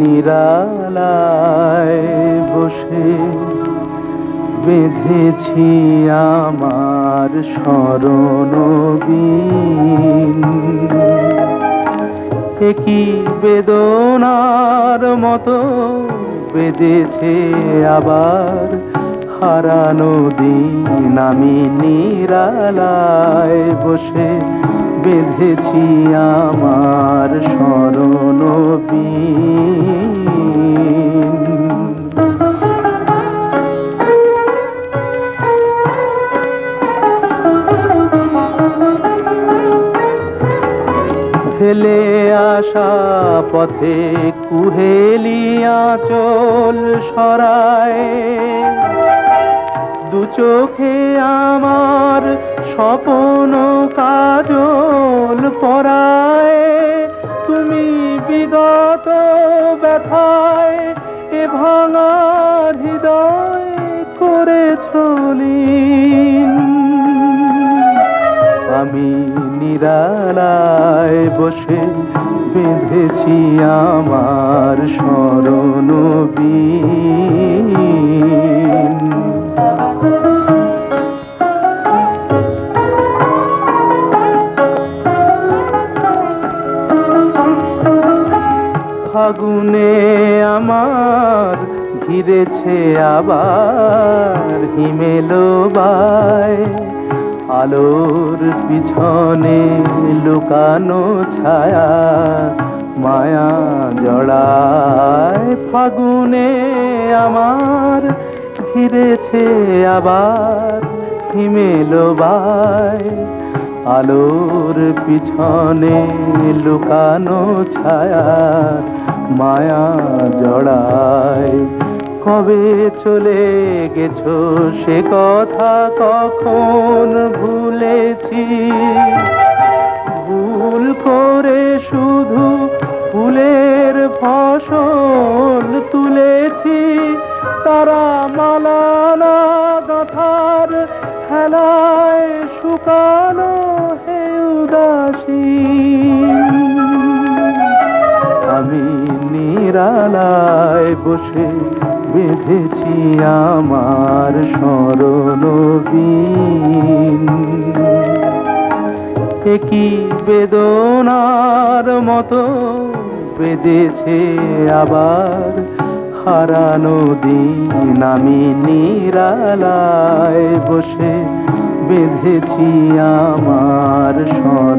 নিরালায় বসে বেঁধেছি আমার স্মরণবীন একই বেদনার মতো বেঁধেছে আবার হারানো দিন। আমি নিরালায় বসে বেঁধেছি আমার স্মরণ ফেলে আসা পথে কুহেলিয়া চল সরায়। চোখে আমার স্বপন কাজল পরায়, তুমি বিগত ব্যথায় এ ভাঙার হৃদয় করে ছলিন। আমি নিরালায় বসে বেঁধেছি আমার স্মরণ ফাগুনে আমার ঘিরেছে আবার হিমেলো বায়। আলোর পিছনে লুকানো ছায়া মায়া জড়ায়। ফাগুনে আমার ঘিরেছে আবার হিমেলো বায়। আলোর পিছনে লুকানো ছায়া, মায়া জড়ায়। কবে চলে গেছো সে কথা কখন ভুলেছি? ভুল করে শুধু ফুলের ফসল তুলেছি। তারা মালানা গাথার খেলায় শুকানো নিরালায় বসে বেঁধেছি আমার স্মরণ একই বেদনার মতো বেঁধেছে আবার হারানো দিন। আমি নিরালায় বসে বেঁধেছি আমার স্মরণ